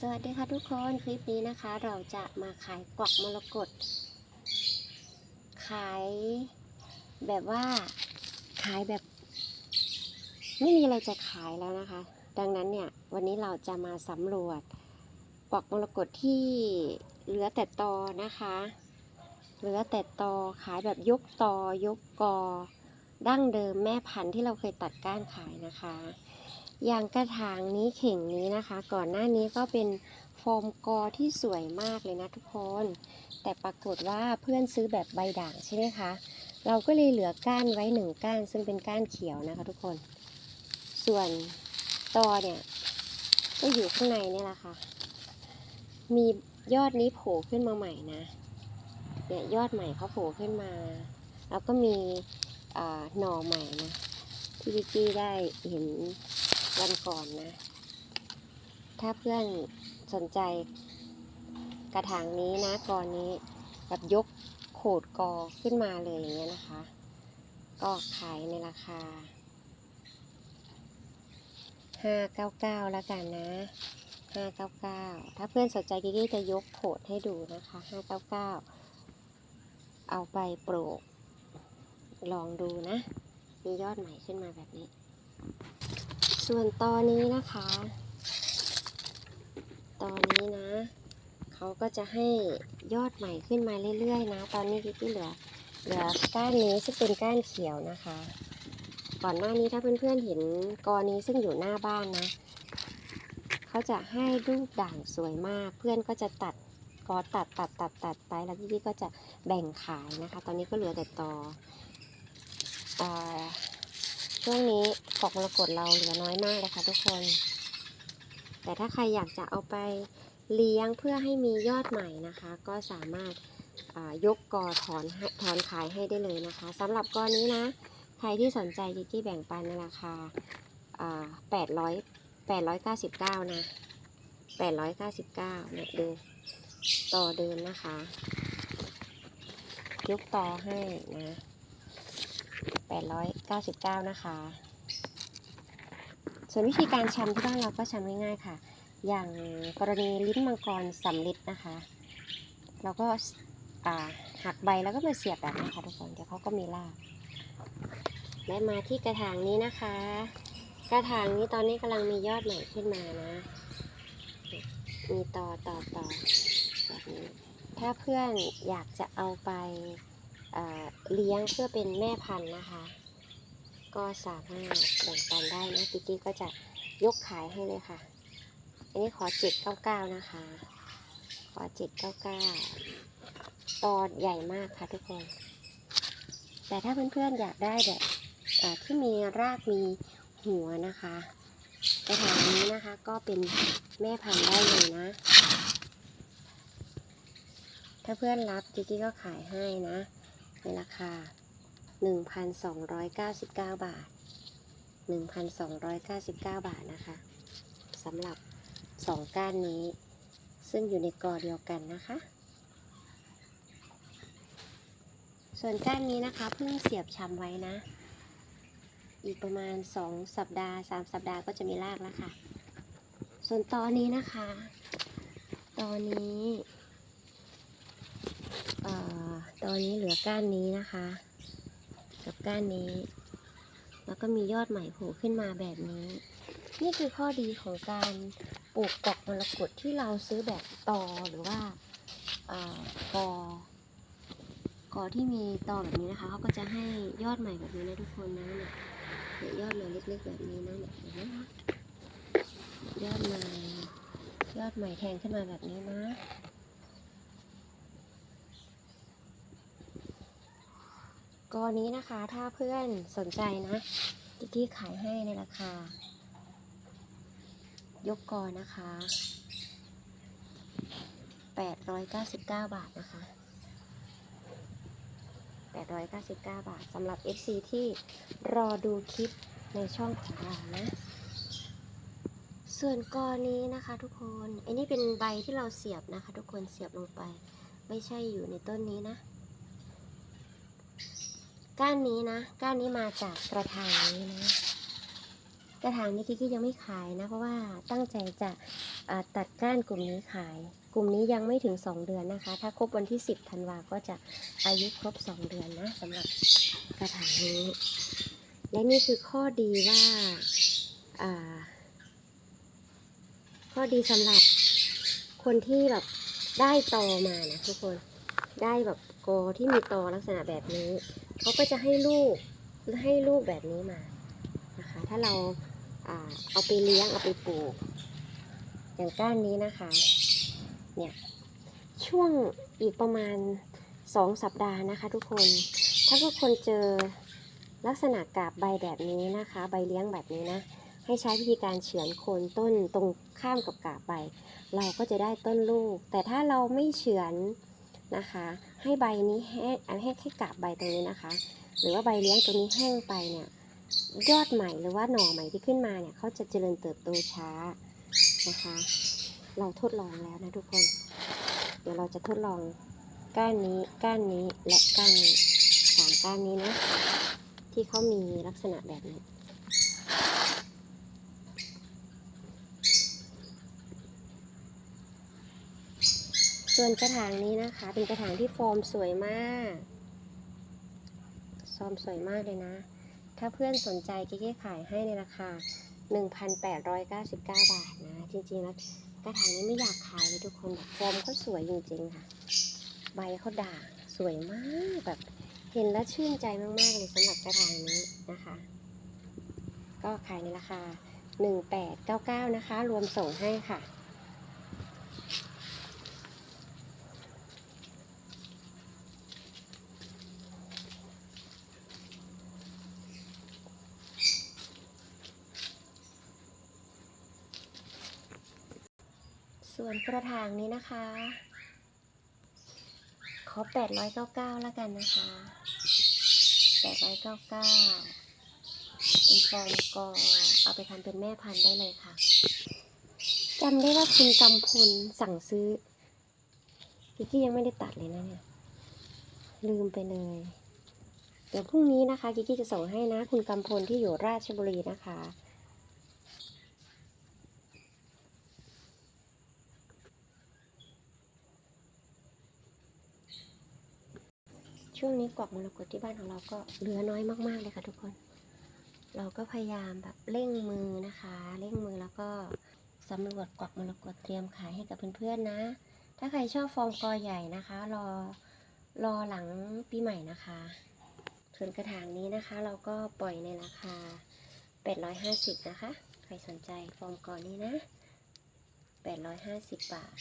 สวัสดีค่ะทุกคนคลิปนี้นะคะ เราจะมาขายกวักมรกตขายแบบว่าขายแบบ ไม่มีอะไรจะขายแล้วนะคะ ดังนั้นเนี่ยวันนี้เราจะมาสำรวจกวักมรกตที่เหลือแต่ตอนะคะเหลือแต่ตอขายแบบยกตอยกกอดั้งเดิมแม่พันธุ์ที่เราเคยตัดก้านขายนะคะ อย่างกระถางนี้เข่งนี้นะคะ ก่อนหน้านี้ก็เป็นโฟมกอที่สวยมากเลยนะทุกคน แต่ปรากฏว่าเพื่อนซื้อแบบใบด่างใช่ไหมคะ เราก็เลยเหลือก้านไว้หนึ่งก้าน ซึ่งเป็นก้านเขียวนะคะทุกคน ส่วนตอเนี่ยก็อยู่ข้างในนี่แหละค่ะ มียอดนี้โผล่ขึ้นมาใหม่นะ เนี่ยยอดใหม่เขาโผล่ขึ้นมา แล้วก็มีอ่าหน่อใหม่นะที่วิกกี้ได้เห็น วันก่อนนะ ถ้าเพื่อนสนใจกระถางนี้นะกอนี้แบบยกโขดกอขึ้นมาเลยอย่างเงี้ยนะคะ ก็ขายในราคา599แล้วกันนะ599ถ้าเพื่อนสนใจกิ๊กจะยกโขดให้ดูนะคะ599เอาไปปลูกลองดูนะ มียอดใหม่ขึ้นมาแบบนี้ ส่วนตอนนี้นะคะ ตอนนี้นะ เขาก็จะให้ยอดใหม่ขึ้นมาเรื่อยๆ นะ ตอนนี้กิ๊กเหลือเหลือก้านนี้ซึ่งเป็นก้านเขียวนะคะ ก่อนหน้านี้ถ้าเพื่อนๆเห็นกอนี้ซึ่งอยู่หน้าบ้านนะ เขาจะให้ลูกด่างสวยมาก เพื่อนก็จะตัดกอตัดตัดตัดตัดไปแล้วพี่ๆก็จะแบ่งขายนะคะ ตอนนี้ก็เหลือแต่ตออ่า ช่วงนี้กอกมรกตเราเหลือน้อยมากเลยค่ะทุกคน แต่ถ้าใครอยากจะเอาไปเลี้ยงเพื่อให้มียอดใหม่นะคะ ก็สามารถยกกอถอนถอนขายให้ได้เลยนะคะสำหรับกอนี้นะ ใครที่สนใจจิกี้แบ่งปันในราคาอ่าแปดร้อยแปดร้อยเก้าสิบเก้านะแปดร้อยเก้าสิบเก้าเนี่ยดูต่อเดินนะคะ ยกต่อให้นะ 899 นะคะ ส่วนวิธีการชำที่บ้านเราก็ชำง่ายๆค่ะ อย่างกรณีลิ้นมังกรสำลิดนะคะ เราก็หักใบแล้วก็มาเสียบแบบนี้ค่ะทุกคน เดี๋ยวเขาก็มีราก และมาที่กระถางนี้นะคะ กระถางนี้ตอนนี้กำลังมียอดใหม่ขึ้นมานะ มีต่อต่อต่อแบบนี้ ถ้าเพื่อนอยากจะเอาไป เลี้ยงเพื่อเป็นแม่พันธุ์นะคะ ก็สามารถแบ่งปันได้นะกิ๊กก็จะยกขายให้เลยค่ะ อันนี้ขอ799นะคะ ขอ799ตอนใหญ่มากค่ะทุกคน แต่ถ้าเพื่อนๆอยากได้แบบที่มีรากมีหัวนะคะกระถางนี้นะคะก็เป็นแม่พันธุ์ได้เลยนะ ถ้าเพื่อนรับจิกกี้ก็ขายให้นะ ในราคา 1,299 บาท 1,299 บาทนะคะสำหรับ 2 ก้านนี้ ซึ่งอยู่ในกอเดียวกันนะคะ ส่วนก้านนี้นะคะเพิ่งเสียบชำไว้นะ อีกประมาณ 2 สัปดาห์ 3 สัปดาห์ก็จะมีรากแล้วค่ะ ส่วนตอนนี้นะคะ ตอนนี้ เอ่อ ตอนนี้เหลือก้านนี้นะคะ กับก้านนี้ แล้วก็มียอดใหม่โผล่ขึ้นมาแบบนี้ นี่คือข้อดีของการปลูกกอกมรกตที่เราซื้อแบบตอหรือว่าอกอกอที่มีตอแบบนี้นะคะเขาก็จะให้ยอดใหม่แบบนี้นะทุกคนนะเนี่ยยอดใหม่เล็กๆแบบนี้นะเนี่ยเห็นไหมคะยอดใหม่ยอดใหม่แทงขึ้นมาแบบนี้นะ กอนี้นะคะถ้าเพื่อนสนใจนะกิ๊กกี้ขายให้ในราคา ยกกอนะคะ 899 บาทนะคะ 899 บาทสำหรับ FC ที่รอดูคลิปในช่องของเรานะ ส่วนกอนี้นะคะทุกคน อันนี้เป็นใบที่เราเสียบนะคะ ทุกคนเสียบลงไป ไม่ใช่อยู่ในต้นนี้นะ ก้านนี้นะก้านนี้มาจากกระถางนี้นะ กระถางนี้กิ๊กกี้ยังไม่ขายนะ เพราะว่าตั้งใจจะตัดก้านกลุ่มนี้ขาย กลุ่มนี้ยังไม่ถึง 2 เดือนนะคะ ถ้าครบวันที่ 10ธันวาก็จะอายุครบ 2 เดือนนะสำหรับกระถางนี้ และนี่คือข้อดีว่าอ่าข้อดีสำหรับคนที่แบบได้ตอมานะทุกคนได้แบบกอที่มีตอลักษณะแบบนี้ เขาก็จะให้ลูกให้ลูกแบบนี้มานะคะ ถ้าเราอเอาไปเลี้ยงเอาไปปลูก อย่างก้านนี้นะคะ เนี่ยช่วงอีกประมาณสองสัปดาห์นะคะทุกคน ถ้าทุกคนเจอลักษณะกาบใบแบบนี้นะคะ ใบเลี้ยงแบบนี้นะให้ใช้วิธีการเฉือนโคนต้นตรงข้ามกับกาบใบ เราก็จะได้ต้นลูก แต่ถ้าเราไม่เฉือนนะคะ ให้ใบนี้แห้งอันให้แค่กาบใบตรงนี้นะคะ หรือว่าใบเลี้ยงตัวนี้แห้งไปเนี่ยยอดใหม่หรือว่าหน่อใหม่ที่ขึ้นมาเนี่ยเขาจะเจริญเติบโตช้านะคะ เราทดลองแล้วนะทุกคน เดี๋ยวเราจะทดลองก้านนี้ก้านนี้และก้านนี้สามก้านนี้นะที่เขามีลักษณะแบบนี้ ส่วนกระถางนี้นะคะ เป็นกระถางที่ฟอร์มสวยมากฟอมสวยมากเลยนะ ถ้าเพื่อนสนใจเก๊ขายให้ในราคา 1,899 บาทนะ จริงๆแล้วกระถางนี้ไม่อยากขายเลยทุกคนแบบฟอร์มเขาสวยจริงๆค่ะ ใบเขาด่างสวยมากแบบเห็นแล้วชื่นใจมากๆเลยสำหรับกระถางนี้นะคะ ก็ขายในราคา 1899 นะคะ รวมส่งให้ค่ะ ส่วนกระถางนี้นะคะ ขอ 899 แล้วกันนะคะ 899 เป็นฟอร์มกอเอาไปทำเป็นแม่พันธุ์ได้เลยค่ะจำได้ว่าคุณกำพลสั่งซื้อกิกกี้ยังไม่ได้ตัดเลยนะเนี่ย ลืมไปเลย เดี๋ยวพรุ่งนี้นะคะกิกกี้จะส่งให้นะ คุณกำพลที่อยู่ราชบุรีนะคะ ช่วงนี้กวักมรกตที่บ้านของเราก็เหลือน้อยมากๆเลยค่ะทุกคน เราก็พยายามแบบเร่งมือนะคะเร่งมือแล้วก็สำรวจกวักมรกตเตรียมขายให้กับเพื่อนๆนะ ถ้าใครชอบฟอร์มกอใหญ่นะคะ รอรอหลังปีใหม่นะคะ ส่วนกระถางนี้นะคะ เราก็ปล่อยในราคา 850 นะคะ ใครสนใจฟอร์มกอนี้นะ 850 บาท